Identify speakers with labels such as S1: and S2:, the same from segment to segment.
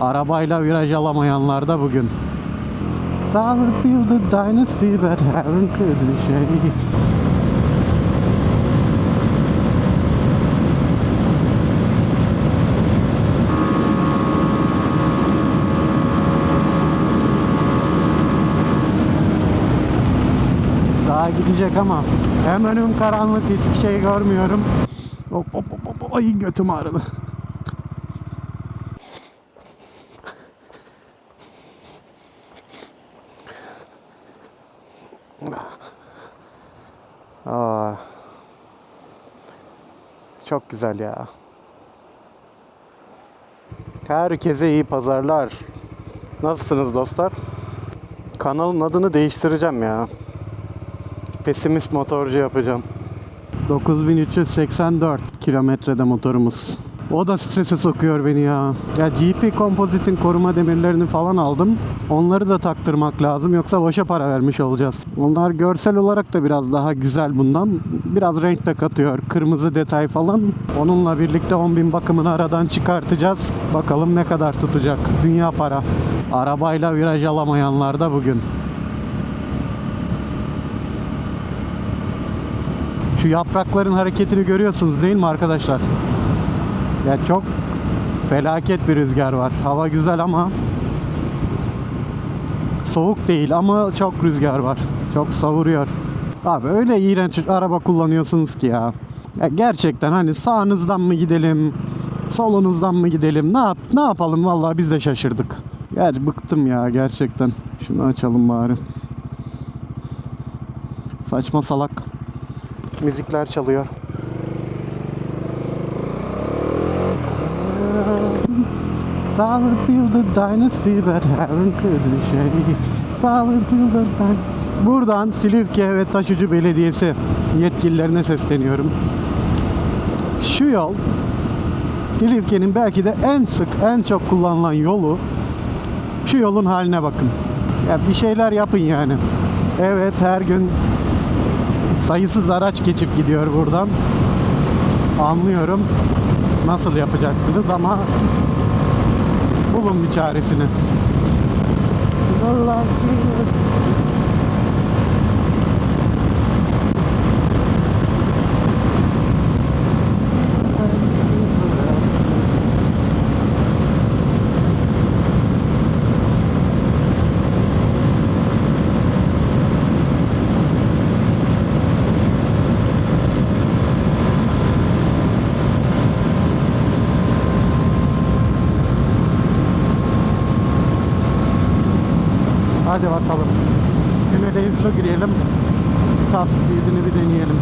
S1: Arabayla viraj alamayanlar da bugün. Sour build a dynasty that haven't could şey. Daha gidecek ama hem önüm karanlık hiçbir şey görmüyorum. Hop hop hop hop ay götüm ağrıdı. Çok güzel ya. Herkese iyi pazarlar. Nasılsınız dostlar? Kanalın adını değiştireceğim ya. Pesimist motorcu yapacağım. 9384 kilometrede motorumuz. O da strese sokuyor beni ya. Ya GP Composite'in koruma demirlerini falan aldım. Onları da taktırmak lazım yoksa boşa para vermiş olacağız. Onlar görsel olarak da biraz daha güzel bundan. Biraz renk de katıyor. Kırmızı detay falan. Onunla birlikte 10.000 bakımını aradan çıkartacağız. Bakalım ne kadar tutacak. Dünya para. Arabayla viraj alamayanlar da bugün. Şu yaprakların hareketini görüyorsunuz değil mi arkadaşlar? Ya çok felaket bir rüzgar var. Hava güzel ama soğuk değil ama çok rüzgar var. Çok savuruyor. Abi öyle iğrenç araba kullanıyorsunuz ki ya. ya gerçekten hani sağınızdan mı gidelim, solunuzdan mı gidelim? Ne yap ne yapalım vallahi biz de şaşırdık. Ger bıktım ya gerçekten. Şunu açalım bari. Saçma salak müzikler çalıyor. Sour build a dynasty that haven't could şey. Sour build a dy- Buradan Silifke ve Taşucu Belediyesi yetkililerine sesleniyorum. Şu yol Silifke'nin belki de en sık, en çok kullanılan yolu. Şu yolun haline bakın. Ya bir şeyler yapın yani. Evet her gün sayısız araç geçip gidiyor buradan. Anlıyorum. Nasıl yapacaksınız ama bulun bir çaresini. Hadi bakalım. Tünele hızlı girelim. Speedini bir deneyelim.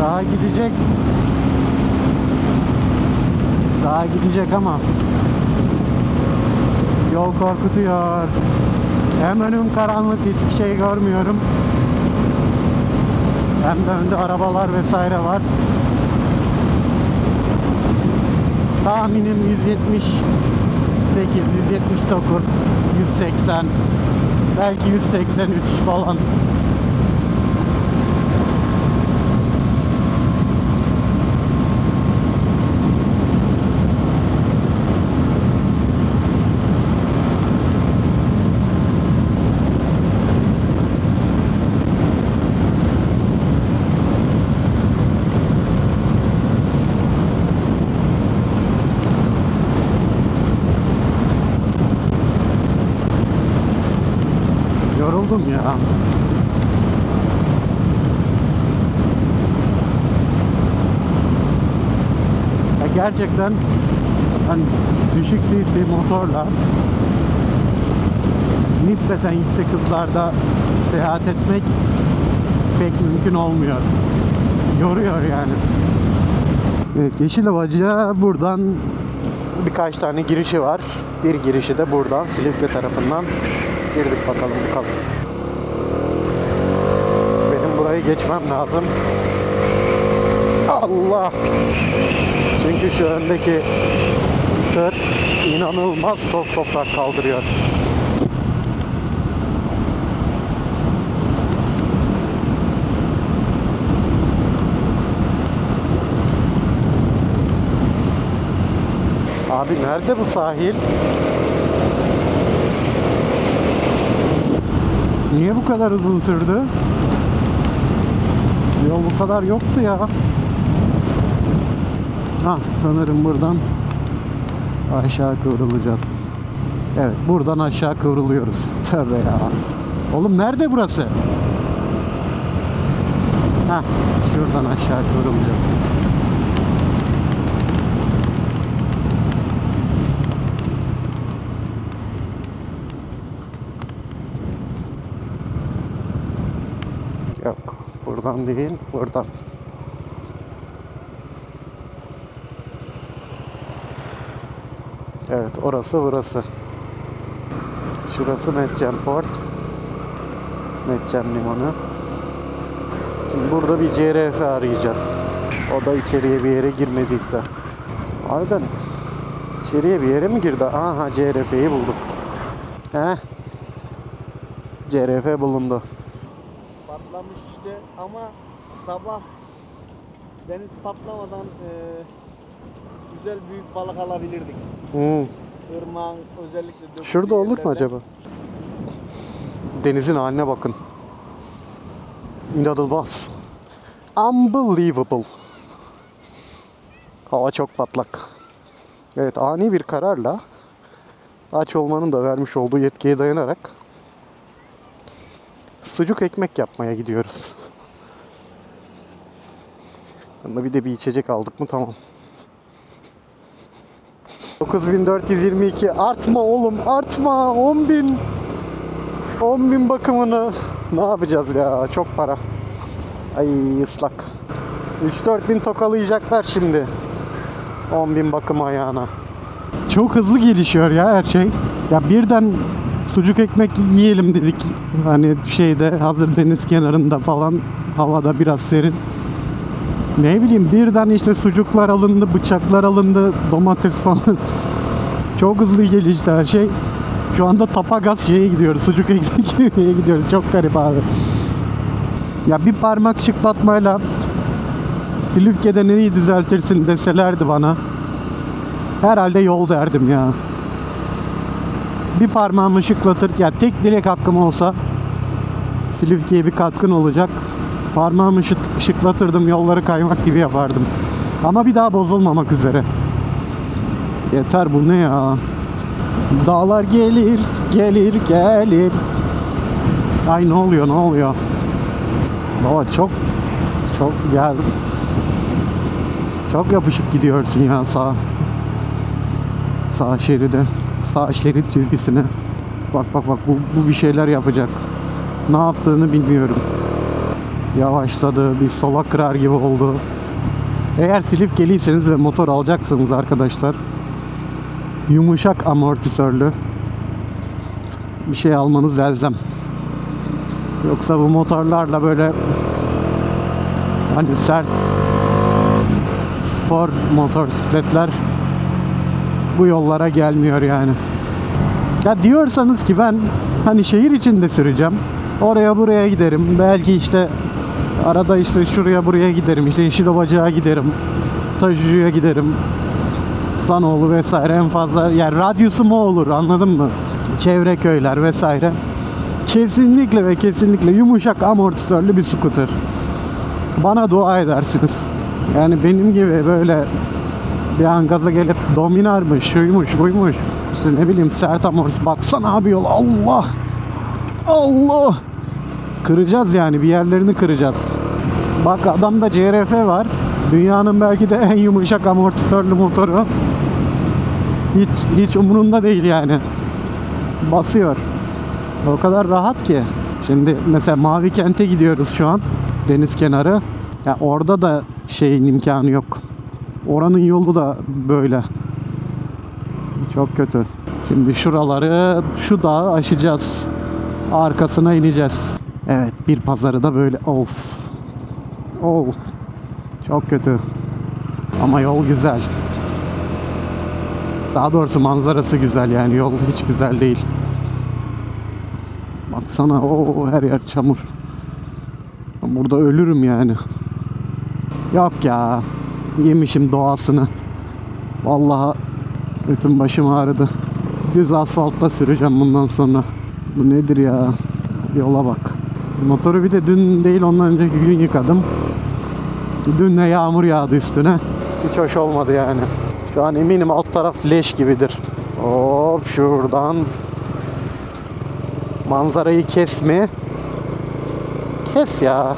S1: Daha gidecek. Daha gidecek ama yol korkutuyor. Hem önüm karanlık hiçbir şey görmüyorum. Hem de önde arabalar vesaire var. Tahminim 178, 179, 180, belki 183 falan. Yoruldum ya. Ya gerçekten hani düşük cc motorla nispeten yüksek hızlarda seyahat etmek pek mümkün olmuyor. Yoruyor yani. Evet, Yeşilovacı'ya buradan birkaç tane girişi var. Bir girişi de buradan Silifke tarafından girdik bakalım bakalım. Benim burayı geçmem lazım. Allah! Çünkü şu öndeki tır inanılmaz toz toprak kaldırıyor. Abi nerede bu sahil? Niye bu kadar uzun sürdü? Yol bu kadar yoktu ya. Ha sanırım buradan aşağı kıvrılacağız. Evet buradan aşağı kıvrılıyoruz. Tövbe ya. Oğlum nerede burası? Ha şuradan aşağı kıvrılacağız. Yok buradan değil buradan. Evet orası burası. Şurası Metcen Port. Metcen Limanı. Şimdi burada bir CRF arayacağız. O da içeriye bir yere girmediyse. Harbiden içeriye bir yere mi girdi? Aha CRF'yi bulduk. He? CRF bulundu.
S2: Patlamış işte ama sabah deniz patlamadan e, güzel büyük balık alabilirdik.
S1: Hmm.
S2: Irmağın özellikle
S1: Şurada olur mu acaba? Denizin haline bakın. İnanılmaz. Unbelievable. Hava çok patlak. Evet ani bir kararla aç olmanın da vermiş olduğu yetkiye dayanarak sucuk ekmek yapmaya gidiyoruz. Yanına bir de bir içecek aldık mı tamam. 9422 artma oğlum artma. 10.000 10.000 bakımını. Ne yapacağız ya? Çok para. Ay ıslak. 3-4 bin tokalayacaklar şimdi. 10.000 bakım ayağına. Çok hızlı gelişiyor ya her şey. Ya birden sucuk ekmek yiyelim dedik. Hani şeyde hazır deniz kenarında falan. Havada biraz serin ne bileyim birden işte sucuklar alındı, bıçaklar alındı, domates falan. Çok hızlı gelişti her şey. Şu anda tapagaz şeye gidiyoruz, sucuk yemeye gidiyoruz. Çok garip abi. Ya bir parmak şıklatmayla Silifke'de nereyi düzeltirsin deselerdi bana. Herhalde yol derdim ya. Bir parmağımı şıklatır, ya tek direk hakkım olsa Silifke'ye bir katkın olacak. Parmağımı şık- şıklatırdım, yolları kaymak gibi yapardım. Ama bir daha bozulmamak üzere. Yeter bu ne ya? Dağlar gelir, gelir, gelir. Ay ne oluyor, ne oluyor? Baba çok, çok geldim. Çok yapışık gidiyorsun ya sağ. Sağ şeride, sağ şerit çizgisine. Bak bak bak bu, bu bir şeyler yapacak. Ne yaptığını bilmiyorum yavaşladı, bir sola kırar gibi oldu. Eğer Silifkeliyseniz ve motor alacaksanız arkadaşlar yumuşak amortisörlü bir şey almanız elzem. Yoksa bu motorlarla böyle hani sert spor motosikletler bu yollara gelmiyor yani. Ya diyorsanız ki ben hani şehir içinde süreceğim. Oraya buraya giderim. Belki işte arada işte şuraya buraya giderim. İşte Yeşilovacı'ya giderim. Taşucu'ya giderim. Sanoğlu vesaire en fazla yani radyusum o olur anladın mı? Çevre köyler vesaire. Kesinlikle ve kesinlikle yumuşak amortisörlü bir scooter. Bana dua edersiniz. Yani benim gibi böyle bir an gaza gelip dominarmış, şuymuş, buymuş. İşte ne bileyim sert amortis. Baksana abi yol. Allah! Allah! Kıracağız yani bir yerlerini kıracağız. Bak adamda CRF var. Dünyanın belki de en yumuşak amortisörlü motoru. Hiç hiç umurunda değil yani. Basıyor. O kadar rahat ki. Şimdi mesela Mavi Kent'e gidiyoruz şu an. deniz kenarı. Ya orada da şeyin imkanı yok. Oranın yolu da böyle. Çok kötü. Şimdi şuraları, şu dağı aşacağız. Arkasına ineceğiz. Evet, bir pazarı da böyle. Of. Of. Çok kötü. Ama yol güzel. Daha doğrusu manzarası güzel yani yol hiç güzel değil. Baksana o her yer çamur. Burada ölürüm yani. Yok ya. Yemişim doğasını. Vallahi götüm başım ağrıdı. Düz asfaltta süreceğim bundan sonra. Bu nedir ya? Yola bak. Motoru bir de dün değil ondan önceki gün yıkadım. Dün de yağmur yağdı üstüne. Hiç hoş olmadı yani. Şu an eminim alt taraf leş gibidir. Hop şuradan manzarayı kesme. Kes ya.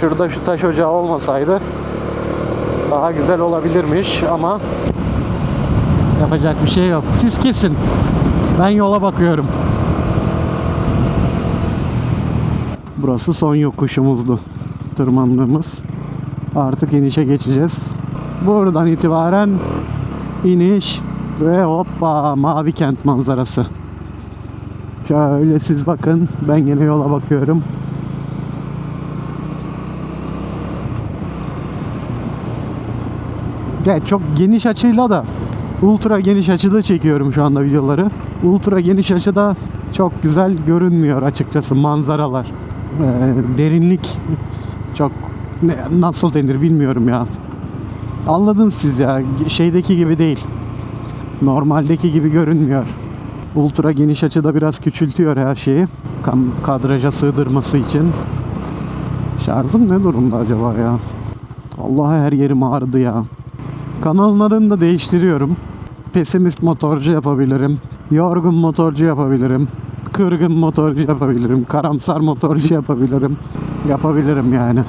S1: Şurada şu taş ocağı olmasaydı daha güzel olabilirmiş ama yapacak bir şey yok. Siz kesin. Ben yola bakıyorum. Burası son yokuşumuzdu. Tırmandığımız. Artık inişe geçeceğiz. Buradan itibaren iniş ve hoppa mavi kent manzarası. Şöyle siz bakın. Ben yine yola bakıyorum. Ya çok geniş açıyla da ultra geniş açıda çekiyorum şu anda videoları. Ultra geniş açıda çok güzel görünmüyor açıkçası manzaralar. Ee, derinlik çok ne, nasıl denir bilmiyorum ya. Anladınız siz ya. Şeydeki gibi değil. Normaldeki gibi görünmüyor. Ultra geniş açıda biraz küçültüyor her şeyi. Kadraja sığdırması için. Şarjım ne durumda acaba ya? Allah her yerim ağrıdı ya. Kanalın adını da değiştiriyorum. Pesimist motorcu yapabilirim. Yorgun motorcu yapabilirim. Kırgın motorcu yapabilirim. Karamsar motorcu yapabilirim. Yapabilirim yani.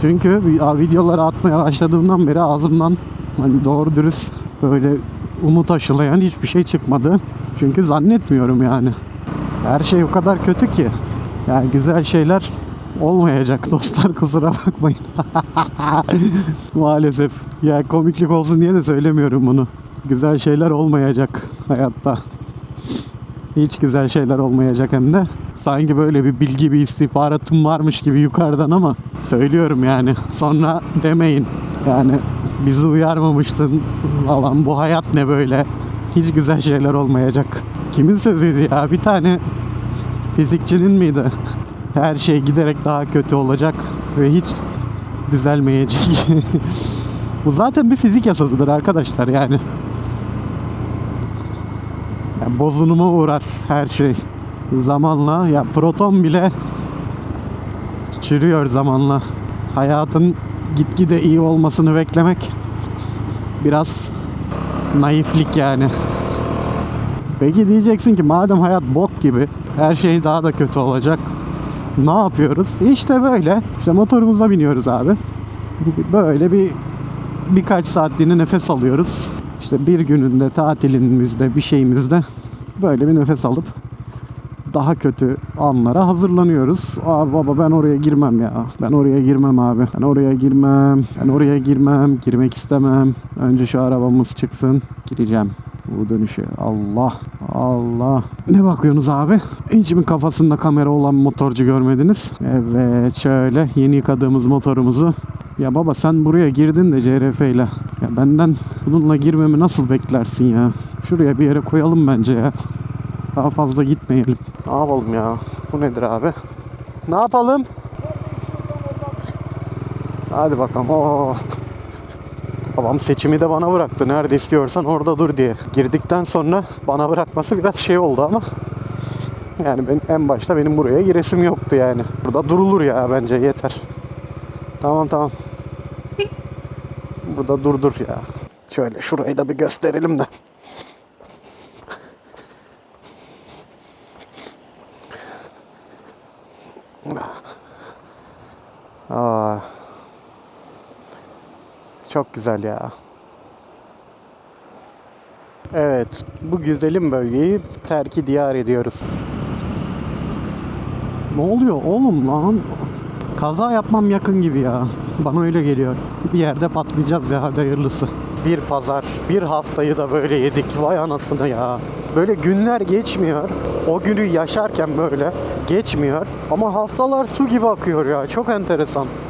S1: Çünkü vi- videoları atmaya başladığımdan beri ağzımdan hani doğru dürüst böyle umut aşılayan hiçbir şey çıkmadı. Çünkü zannetmiyorum yani. Her şey o kadar kötü ki. Yani güzel şeyler olmayacak dostlar kusura bakmayın. Maalesef. Ya komiklik olsun diye de söylemiyorum bunu. Güzel şeyler olmayacak hayatta. Hiç güzel şeyler olmayacak hem de. Sanki böyle bir bilgi bir istihbaratım varmış gibi yukarıdan ama söylüyorum yani. Sonra demeyin. Yani bizi uyarmamıştın falan bu hayat ne böyle. Hiç güzel şeyler olmayacak. Kimin sözüydü ya? Bir tane fizikçinin miydi? Her şey giderek daha kötü olacak ve hiç düzelmeyecek. Bu zaten bir fizik yasasıdır arkadaşlar yani. Yani bozuluma uğrar her şey. Zamanla ya proton bile çürüyor zamanla. Hayatın gitgide iyi olmasını beklemek biraz naiflik yani. Peki diyeceksin ki madem hayat bok gibi her şey daha da kötü olacak. Ne yapıyoruz? İşte böyle. İşte motorumuza biniyoruz abi. Böyle bir birkaç saatliğine nefes alıyoruz. İşte bir gününde tatilimizde bir şeyimizde böyle bir nefes alıp daha kötü anlara hazırlanıyoruz. Aa baba ben oraya girmem ya. Ben oraya girmem abi. Ben oraya girmem. Ben oraya girmem. Girmek istemem. Önce şu arabamız çıksın. Gireceğim. Bu dönüşü. Allah. Allah. Ne bakıyorsunuz abi? Hiç kafasında kamera olan motorcu görmediniz? Evet şöyle yeni yıkadığımız motorumuzu ya baba sen buraya girdin de CRF ile. Ya benden bununla girmemi nasıl beklersin ya? Şuraya bir yere koyalım bence ya. Daha fazla gitmeyelim. Ne yapalım ya? Bu nedir abi? Ne yapalım? Hadi bakalım. Oo. Babam seçimi de bana bıraktı. Nerede istiyorsan orada dur diye. Girdikten sonra bana bırakması biraz şey oldu ama yani ben en başta benim buraya giresim yoktu yani. Burada durulur ya bence yeter. Tamam tamam. Burada durdur ya. Şöyle şurayı da bir gösterelim de. Aa. Çok güzel ya. Evet, bu güzelim bölgeyi terki diyar ediyoruz. Ne oluyor oğlum lan? Kaza yapmam yakın gibi ya. Bana öyle geliyor. Bir yerde patlayacağız ya hadi hayırlısı. Bir pazar, bir haftayı da böyle yedik. Vay anasını ya. Böyle günler geçmiyor. O günü yaşarken böyle geçmiyor. Ama haftalar su gibi akıyor ya. Çok enteresan.